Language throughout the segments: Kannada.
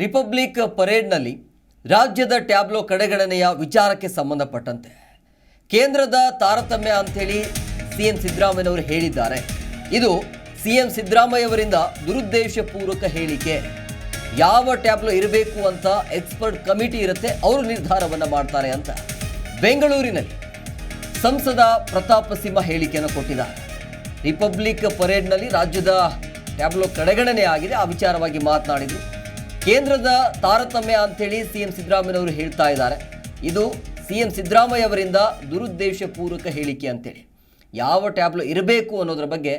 ರಿಪಬ್ಲಿಕ್ ಪರೇಡ್ನಲ್ಲಿ ರಾಜ್ಯದ ಟ್ಯಾಬ್ಲೋ ಕಡೆಗಣನೆಯ ವಿಚಾರಕ್ಕೆ ಸಂಬಂಧಪಟ್ಟಂತೆ ಕೇಂದ್ರದ ತಾರತಮ್ಯ ಅಂಥೇಳಿ ಸಿಎಂ ಸಿದ್ದರಾಮಯ್ಯನವರು ಹೇಳಿದ್ದಾರೆ. ಇದು ಸಿ ಎಂ ಸಿದ್ದರಾಮಯ್ಯವರಿಂದ ದುರುದ್ದೇಶಪೂರ್ವಕ ಹೇಳಿಕೆ. ಯಾವ ಟ್ಯಾಬ್ಲೋ ಇರಬೇಕು ಅಂತ ಎಕ್ಸ್ಪರ್ಟ್ ಕಮಿಟಿ ಇರುತ್ತೆ, ಅವರು ನಿರ್ಧಾರವನ್ನು ಮಾಡ್ತಾರೆ ಅಂತ ಬೆಂಗಳೂರಿನಲ್ಲಿ ಸಂಸದ ಪ್ರತಾಪ ಸಿಂಹ ಹೇಳಿಕೆಯನ್ನು ಕೊಟ್ಟಿದ್ದಾರೆ. ರಿಪಬ್ಲಿಕ್ ಪರೇಡ್ನಲ್ಲಿ ರಾಜ್ಯದ ಟ್ಯಾಬ್ಲೋ ಕಡೆಗಣನೆ ಆಗಿದೆ, ಆ ವಿಚಾರವಾಗಿ ಮಾತನಾಡಿದರು. ಕೇಂದ್ರದ ತಾರತಮ್ಯ ಅಂತೇಳಿ ಸಿ ಎಂ ಸಿದ್ದರಾಮಯ್ಯನವರು ಹೇಳ್ತಾ ಇದ್ದಾರೆ. ಇದು ಸಿ ಎಂ ಸಿದ್ದರಾಮಯ್ಯ ಅವರಿಂದ ದುರುದ್ದೇಶಪೂರ್ವಕ ಹೇಳಿಕೆ ಅಂತೇಳಿ. ಯಾವ ಟ್ಯಾಬ್ಲೋ ಇರಬೇಕು ಅನ್ನೋದ್ರ ಬಗ್ಗೆ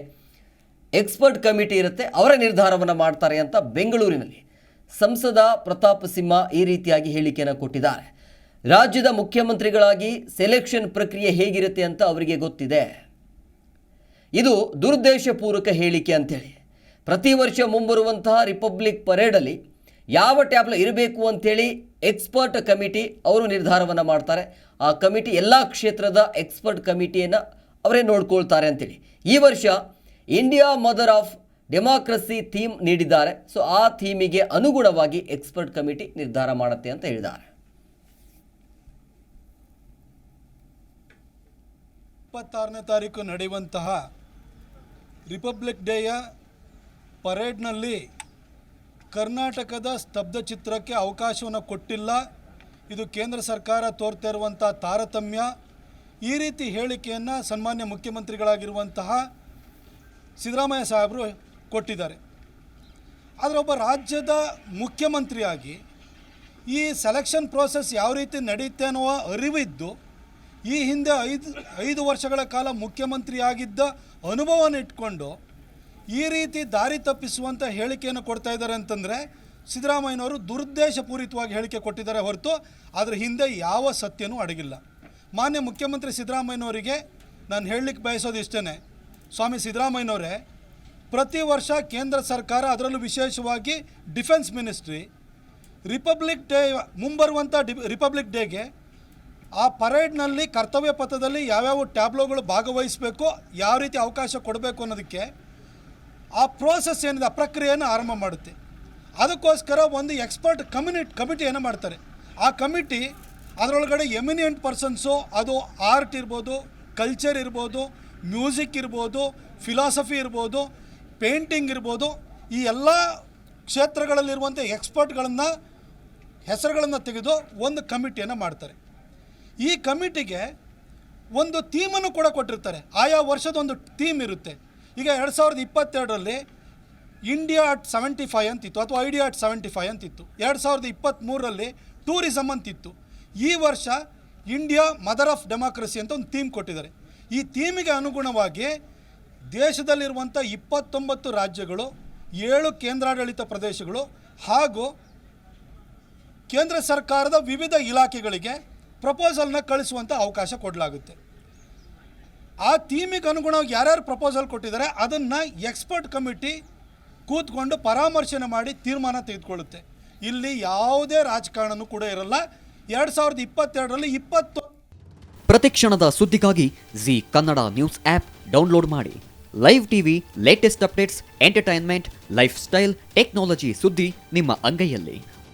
ಎಕ್ಸ್ಪರ್ಟ್ ಕಮಿಟಿ ಇರುತ್ತೆ, ಅವರ ನಿರ್ಧಾರವನ್ನು ಮಾಡ್ತಾರೆ ಅಂತ ಬೆಂಗಳೂರಿನಲ್ಲಿ ಸಂಸದ ಪ್ರತಾಪ್ ಸಿಂಹ ಈ ರೀತಿಯಾಗಿ ಹೇಳಿಕೆಯನ್ನು ಕೊಟ್ಟಿದ್ದಾರೆ. ರಾಜ್ಯದ ಮುಖ್ಯಮಂತ್ರಿಗಳಾಗಿ ಸೆಲೆಕ್ಷನ್ ಪ್ರಕ್ರಿಯೆ ಹೇಗಿರುತ್ತೆ ಅಂತ ಅವರಿಗೆ ಗೊತ್ತಿದೆ. ಇದು ದುರುದ್ದೇಶಪೂರ್ವಕ ಹೇಳಿಕೆ ಅಂತೇಳಿ. ಪ್ರತಿ ವರ್ಷ ಮುಂಬರುವಂತಹ ರಿಪಬ್ಲಿಕ್ ಪರೇಡಲ್ಲಿ ಯಾವ ಟ್ಯಾಬ್ಲ ಇರಬೇಕು ಅಂಥೇಳಿ ಎಕ್ಸ್ಪರ್ಟ್ ಕಮಿಟಿ ಅವರು ನಿರ್ಧಾರವನ್ನು ಮಾಡ್ತಾರೆ. ಆ ಕಮಿಟಿ ಎಲ್ಲ ಕ್ಷೇತ್ರದ ಎಕ್ಸ್ಪರ್ಟ್ ಕಮಿಟಿಯನ್ನು ಅವರೇ ನೋಡ್ಕೊಳ್ತಾರೆ ಅಂತೇಳಿ. ಈ ವರ್ಷ India mother of democracy theme ನೀಡಿದ್ದಾರೆ. ಸೊ, ಆ ಥೀಮಿಗೆ ಅನುಗುಣವಾಗಿ ಎಕ್ಸ್ಪರ್ಟ್ ಕಮಿಟಿ ನಿರ್ಧಾರ ಮಾಡುತ್ತೆ ಅಂತ ಹೇಳಿದ್ದಾರೆ. ಇಪ್ಪತ್ತಾರನೇ ತಾರೀಕು ನಡೆಯುವಂತಹ ರಿಪಬ್ಲಿಕ್ ಡೇಯ ಪರೇಡ್ನಲ್ಲಿ ಕರ್ನಾಟಕದ ಸ್ತಬ್ಧ ಚಿತ್ರಕ್ಕೆ ಅವಕಾಶವನ್ನು ಕೊಟ್ಟಿಲ್ಲ. ಇದು ಕೇಂದ್ರ ಸರ್ಕಾರ ತೋರ್ತಾ ಇರುವಂಥ ತಾರತಮ್ಯ. ಈ ರೀತಿ ಹೇಳಿಕೆಯನ್ನು ಸನ್ಮಾನ್ಯ ಮುಖ್ಯಮಂತ್ರಿಗಳಾಗಿರುವಂತಹ ಸಿದ್ದರಾಮಯ್ಯ ಸಾಹೇಬರು ಕೊಟ್ಟಿದ್ದಾರೆ. ಆದರೆ ಒಬ್ಬ ರಾಜ್ಯದ ಮುಖ್ಯಮಂತ್ರಿಯಾಗಿ ಈ ಸೆಲೆಕ್ಷನ್ ಪ್ರೋಸೆಸ್ ಯಾವ ರೀತಿ ನಡೆಯುತ್ತೆ ಅನ್ನುವ ಅರಿವಿದ್ದು, ಈ ಹಿಂದೆ ಐದು ಐದು ವರ್ಷಗಳ ಕಾಲ ಮುಖ್ಯಮಂತ್ರಿಯಾಗಿದ್ದ ಅನುಭವವನ್ನು ಇಟ್ಕೊಂಡು ಈ ರೀತಿ ದಾರಿ ತಪ್ಪಿಸುವಂಥ ಹೇಳಿಕೆಯನ್ನು ಕೊಡ್ತಾ ಇದ್ದಾರೆ ಅಂತಂದರೆ ಸಿದ್ದರಾಮಯ್ಯನವರು ದುರುದ್ದೇಶಪೂರಿತವಾಗಿ ಹೇಳಿಕೆ ಕೊಟ್ಟಿದ್ದಾರೆ ಹೊರತು ಅದರ ಹಿಂದೆ ಯಾವ ಸತ್ಯನೂ ಅಡಗಿಲ್ಲ. ಮಾನ್ಯ ಮುಖ್ಯಮಂತ್ರಿ ಸಿದ್ದರಾಮಯ್ಯನವರಿಗೆ ನಾನು ಹೇಳಲಿಕ್ಕೆ ಬಯಸೋದು ಇಷ್ಟೇ ಸ್ವಾಮಿ ಸಿದ್ದರಾಮಯ್ಯನವರೇ, ಪ್ರತಿ ವರ್ಷ ಕೇಂದ್ರ ಸರ್ಕಾರ ಅದರಲ್ಲೂ ವಿಶೇಷವಾಗಿ ಡಿಫೆನ್ಸ್ ಮಿನಿಸ್ಟ್ರಿ ರಿಪಬ್ಲಿಕ್ ಡೇ ಮುಂಬರುವಂಥ ಡಿ, ರಿಪಬ್ಲಿಕ್ ಡೇಗೆ ಆ ಪರೇಡ್ನಲ್ಲಿ ಕರ್ತವ್ಯ ಪಥದಲ್ಲಿ ಯಾವ್ಯಾವ ಟ್ಯಾಬ್ಲೋಗಳು ಭಾಗವಹಿಸಬೇಕು, ಯಾವ ರೀತಿ ಅವಕಾಶ ಕೊಡಬೇಕು ಅನ್ನೋದಕ್ಕೆ ಆ ಪ್ರೋಸೆಸ್ ಏನಿದೆ, ಆ ಪ್ರಕ್ರಿಯೆಯನ್ನು ಆರಂಭ ಮಾಡುತ್ತೆ. ಅದಕ್ಕೋಸ್ಕರ ಒಂದು ಎಕ್ಸ್ಪರ್ಟ್ ಕಮ್ಯುನಿಟ್ ಕಮಿಟಿಯನ್ನು ಮಾಡ್ತಾರೆ. ಆ ಕಮಿಟಿ ಅದರೊಳಗಡೆ ಎಮಿನಿಯಂಟ್ ಪರ್ಸನ್ಸು ಅದು ಆರ್ಟ್ ಇರ್ಬೋದು ಕಲ್ಚರ್ ಇರ್ಬೋದು ಮ್ಯೂಸಿಕ್ ಇರ್ಬೋದು ಫಿಲಾಸಫಿ ಇರ್ಬೋದು ಪೇಂಟಿಂಗ್ ಇರ್ಬೋದು, ಈ ಎಲ್ಲ ಕ್ಷೇತ್ರಗಳಲ್ಲಿರುವಂಥ ಎಕ್ಸ್ಪರ್ಟ್ಗಳನ್ನು ಹೆಸರುಗಳನ್ನು ತೆಗೆದು ಒಂದು ಕಮಿಟಿಯನ್ನು ಮಾಡ್ತಾರೆ. ಈ ಕಮಿಟಿಗೆ ಒಂದು ಥೀಮನ್ನು ಕೂಡ ಕೊಟ್ಟಿರ್ತಾರೆ. ಆಯಾ ವರ್ಷದ ಒಂದು ಥೀಮ್ ಇರುತ್ತೆ. ಈಗ ಎರಡು ಸಾವಿರದ ಇಪ್ಪತ್ತೆರಡರಲ್ಲಿ ಇಂಡಿಯಾ ಅಟ್ ಸೆವೆಂಟಿ ಫೈವ್ ಅಂತಿತ್ತು, ಅಥವಾ ಐಡಿಯಾ ಅಟ್ ಸೆವೆಂಟಿ ಫೈವ್ ಅಂತಿತ್ತು. ಎರಡು ಸಾವಿರದ ಇಪ್ಪತ್ತ್ಮೂರರಲ್ಲಿ ಟೂರಿಸಮ್ ಅಂತಿತ್ತು. ಈ ವರ್ಷ ಇಂಡಿಯಾ ಮದರ್ ಆಫ್ ಡೆಮಾಕ್ರಸಿ ಅಂತ ಒಂದು ಥೀಮ್ ಕೊಟ್ಟಿದ್ದಾರೆ. ಈ ಥೀಮಿಗೆ ಅನುಗುಣವಾಗಿ ದೇಶದಲ್ಲಿರುವಂಥ ಇಪ್ಪತ್ತೊಂಬತ್ತು ರಾಜ್ಯಗಳು, ಏಳು ಕೇಂದ್ರಾಡಳಿತ ಪ್ರದೇಶಗಳು ಹಾಗೂ ಕೇಂದ್ರ ಸರ್ಕಾರದ ವಿವಿಧ ಇಲಾಖೆಗಳಿಗೆ ಪ್ರಪೋಸಲ್ನ ಕಳಿಸುವಂಥ ಅವಕಾಶ ಕೊಡಲಾಗುತ್ತೆ. ಆ ಥೀಮಿಗೆ ಅನುಗುಣವಾಗಿ ಯಾರ್ಯಾರು ಪ್ರಪೋಸಲ್ ಕೊಟ್ಟಿದ್ದಾರೆ, ಅದನ್ನು ಎಕ್ಸ್ಪರ್ಟ್ ಕಮಿಟಿ ಕೂತ್ಕೊಂಡು ಪರಾಮರ್ಶನೆ ಮಾಡಿ ತೀರ್ಮಾನ ತೆಗೆದುಕೊಳ್ಳುತ್ತೆ. ಇಲ್ಲಿ ಯಾವುದೇ ರಾಜಕಾರಣನೂ ಕೂಡ ಇರಲ್ಲ. ಎರಡು ಸಾವಿರದ ಇಪ್ಪತ್ತೆರಡರಲ್ಲಿ ಇಪ್ಪತ್ತು ಪ್ರತಿಕ್ಷಣದ ಸುದ್ದಿಗಾಗಿ Zee Kannada news app download ಮಾಡಿ. Live TV latest updates entertainment lifestyle technology ಸುದ್ದಿ ನಿಮ್ಮ ಅಂಗೈಯಲ್ಲಿ.